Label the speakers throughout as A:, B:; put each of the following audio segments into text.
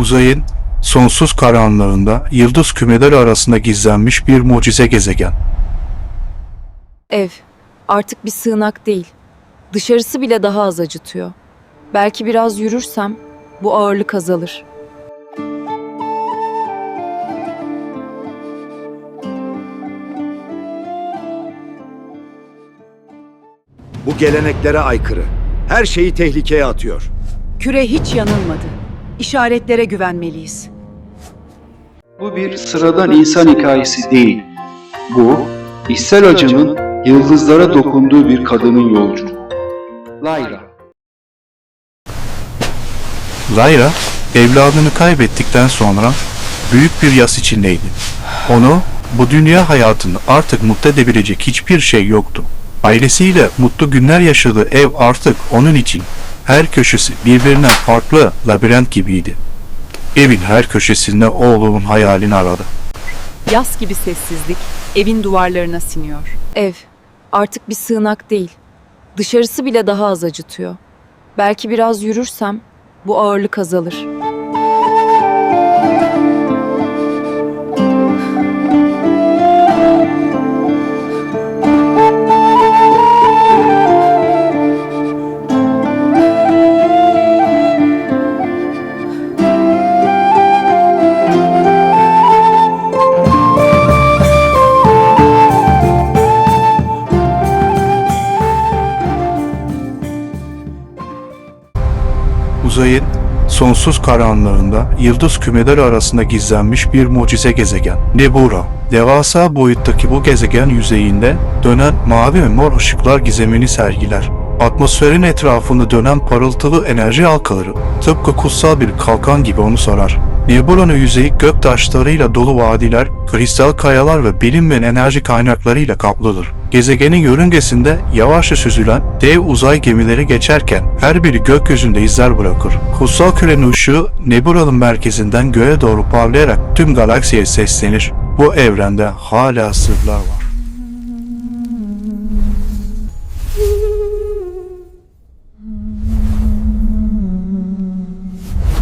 A: Uzayın sonsuz karanlığında yıldız kümeleri arasında gizlenmiş bir mucize gezegen.
B: Ev. Artık bir sığınak değil. Dışarısı bile daha az acıtıyor. Belki biraz yürürsem bu ağırlık azalır.
C: Bu geleneklere aykırı. Her şeyi tehlikeye atıyor.
D: Küre hiç yanılmadı. İşaretlere güvenmeliyiz.
E: Bu bir sıradan insan hikayesi değil. Bu, içsel acının yıldızlara dokunduğu bir kadının yolculuğu. Layla.
A: Lyra, evladını kaybettikten sonra büyük bir yas içindeydi. Onu, bu dünya hayatını artık mutlu edebilecek hiçbir şey yoktu. Ailesiyle mutlu günler yaşadığı ev artık onun için her köşesi birbirinden farklı labirent gibiydi. Evin her köşesinde oğlunun hayalini aradı.
F: Yas gibi sessizlik evin duvarlarına siniyor.
B: Ev. Artık bir sığınak değil. Dışarısı bile daha az acıtıyor. Belki biraz yürürsem bu ağırlık azalır.
A: Uzayın sonsuz karanlığında yıldız kümeleri arasında gizlenmiş bir mucize gezegen. Nebura. Devasa boyuttaki bu gezegen yüzeyinde dönen mavi ve mor ışıklar gizemini sergiler. Atmosferin etrafında dönen parıltılı enerji halkaları tıpkı kutsal bir kalkan gibi onu sarar. Nebula'nın yüzeyi gök taşlarıyla dolu vadiler, kristal kayalar ve bilinmeyen enerji kaynaklarıyla kaplıdır. Gezegenin yörüngesinde yavaşça süzülen dev uzay gemileri geçerken her biri gökyüzünde izler bırakır. Kutsal kürenin ışığı Nebula'nın merkezinden göğe doğru parlayarak tüm galaksiye seslenir. Bu evrende hala sırlar var.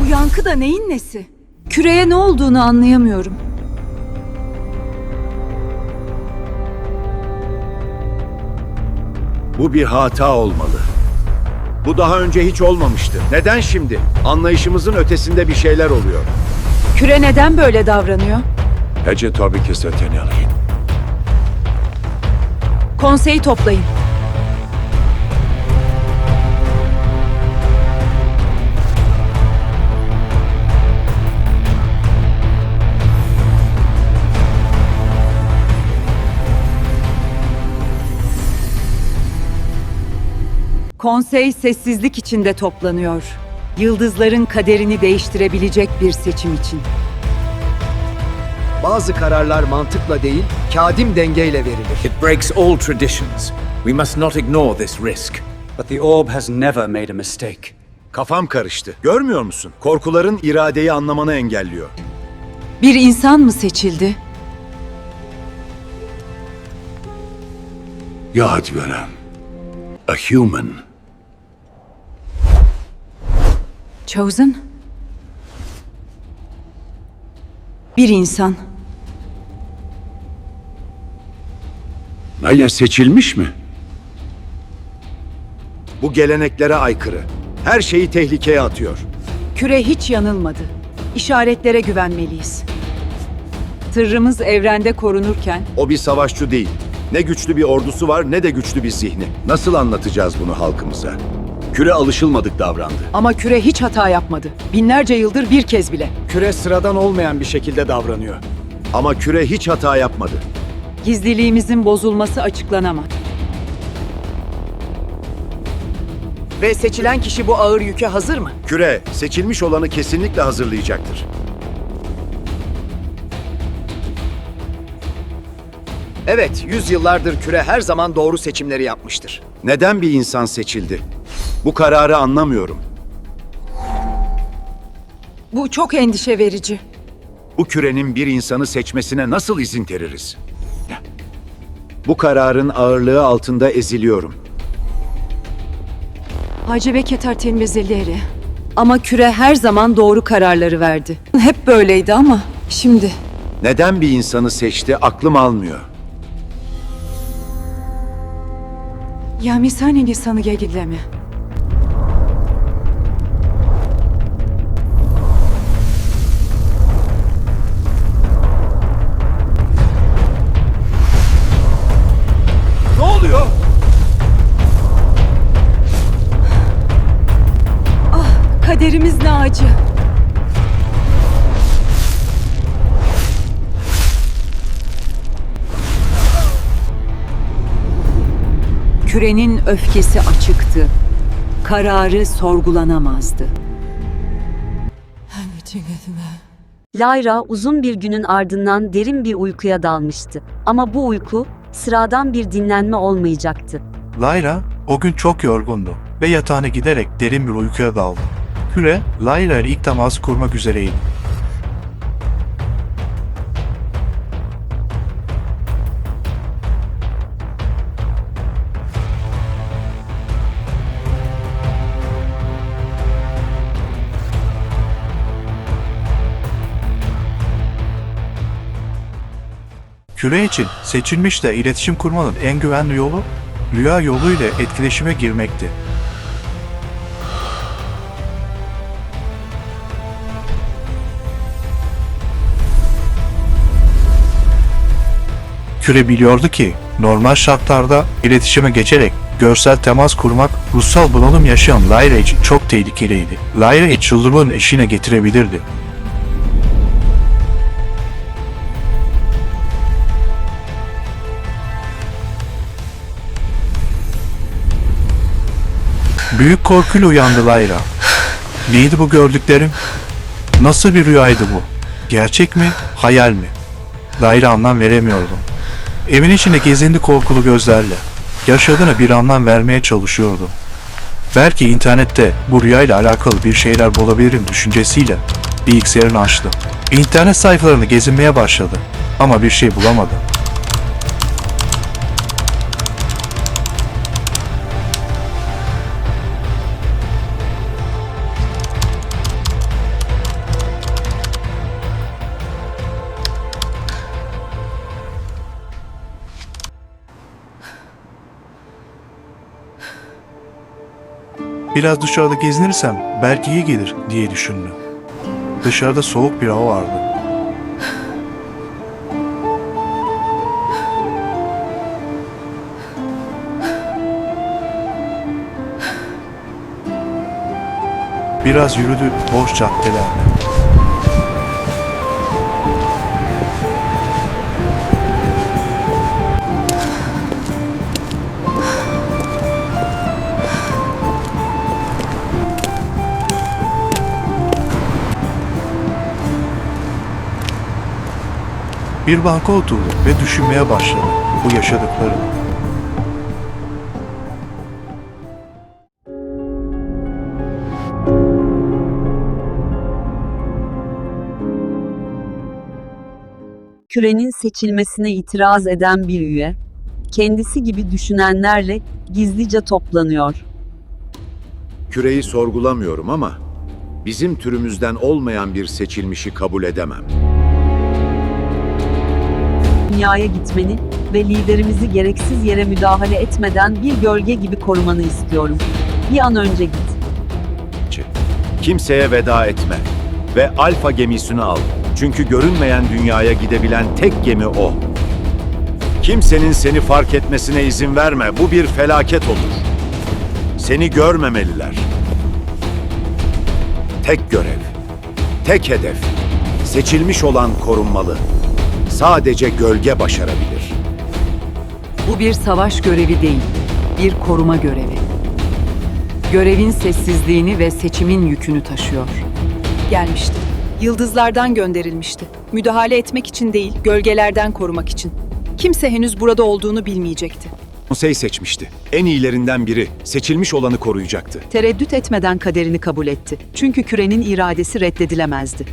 D: Bu yankı da neyin nesi?
B: Küreye ne olduğunu anlayamıyorum.
C: Bu bir hata olmalı. Bu daha önce hiç olmamıştı. Neden şimdi? Anlayışımızın ötesinde bir şeyler oluyor.
D: Küre neden böyle davranıyor?
C: Hece tabii ki.
D: Konseyi toplayın. Konsey sessizlik içinde toplanıyor. Yıldızların kaderini değiştirebilecek bir seçim için.
G: Bazı kararlar mantıkla değil, kadim dengeyle verilir.
H: It breaks all traditions. We must not ignore this risk.
I: But the orb has never made a mistake.
C: Kafam karıştı. Görmüyor musun? Korkuların iradeyi anlamanı engelliyor.
B: Bir insan mı seçildi?
C: Yad veren. A human.
D: Chosen? Bir insan.
C: Naya seçilmiş mi? Bu geleneklere aykırı. Her şeyi tehlikeye atıyor.
D: Küre hiç yanılmadı. İşaretlere güvenmeliyiz. Tırrımız evrende korunurken
C: O bir savaşçı değil. Ne güçlü bir ordusu var ne de güçlü bir zihni. Nasıl anlatacağız bunu halkımıza? Küre alışılmadık davrandı.
D: ama küre hiç hata yapmadı. Binlerce yıldır bir kez bile.
G: Küre sıradan olmayan bir şekilde davranıyor.
C: Ama küre hiç hata yapmadı.
D: Gizliliğimizin bozulması açıklanamaz.
G: Ve seçilen kişi bu ağır yüke hazır mı?
C: Küre seçilmiş olanı kesinlikle hazırlayacaktır.
G: Evet, yüzyıllardır küre her zaman doğru seçimleri yapmıştır.
C: Neden bir insan seçildi? Bu kararı anlamıyorum.
D: Bu çok endişe verici.
C: Bu kürenin bir insanı seçmesine nasıl izin veririz? Bu kararın ağırlığı altında eziliyorum.
D: Acebe keter tenmezelleri.
B: Ama küre her zaman doğru kararları verdi. Hep böyleydi ama şimdi.
C: Neden bir insanı seçti aklım almıyor.
D: Ya misanin
C: insanı gegilleme.
B: Kaderimiz ne acı.
D: Kürenin öfkesi açıktı. Kararı sorgulanamazdı.
J: Lyra uzun bir günün ardından derin bir uykuya dalmıştı. Ama bu uyku sıradan bir dinlenme olmayacaktı.
A: Lyra o gün çok yorgundu ve yatağına giderek derin bir uykuya daldı. Küre, Lyra ile ilk teması kurmak üzereydi. Küre için seçilmiş de iletişim kurmanın en güvenli yolu rüya yoluyla etkileşime girmekti. Küre biliyordu ki normal şartlarda iletişime geçerek görsel temas kurmak ruhsal bunalım yaşayan Lyra için çok tehlikeliydi. Lyra'yı çıldırmanın eşine getirebilirdi. Büyük korkuyla uyandı Lyra. Neydi bu gördüklerim? Nasıl bir rüyaydı bu? Gerçek mi, hayal mi? Lyra anlam veremiyordu. Evin içinde gezindi korkulu gözlerle. Yaşadığına bir anlam vermeye çalışıyordu. Belki internette bu rüyayla alakalı bir şeyler bulabilirim düşüncesiyle bilgisayarını açtı. İnternet sayfalarını gezinmeye başladı ama bir şey bulamadı. Biraz dışarıda gezinirsem belki iyi gelir diye düşündü. Dışarıda soğuk bir hava vardı. Biraz yürüdü boş caddelerde. Bir banka oturdu ve düşünmeye başladı bu yaşadıklarını.
J: Kürenin seçilmesine itiraz eden bir üye, kendisi gibi düşünenlerle gizlice toplanıyor.
C: Küreyi sorgulamıyorum ama bizim türümüzden olmayan bir seçilmişi kabul edemem.
J: Dünyaya gitmeni ve liderimizi gereksiz yere müdahale etmeden bir gölge gibi korumanı istiyorum. Bir an önce git.
C: Kimseye veda etme ve Alfa gemisini al. Çünkü görünmeyen dünyaya gidebilen tek gemi o. Kimsenin seni fark etmesine izin verme. Bu bir felaket olur. Seni görmemeliler. Tek görev, tek hedef, seçilmiş olan korunmalı. Sadece gölge başarabilir.
D: Bu bir savaş görevi değil, bir koruma görevi. Görevin sessizliğini ve seçimin yükünü taşıyor.
F: Gelmişti. Yıldızlardan gönderilmişti. Müdahale etmek için değil, gölgelerden korumak için. Kimse henüz burada olduğunu bilmeyecekti.
C: Konsey seçmişti. En iyilerinden biri. Seçilmiş olanı koruyacaktı.
D: Tereddüt etmeden kaderini kabul etti. Çünkü kürenin iradesi reddedilemezdi.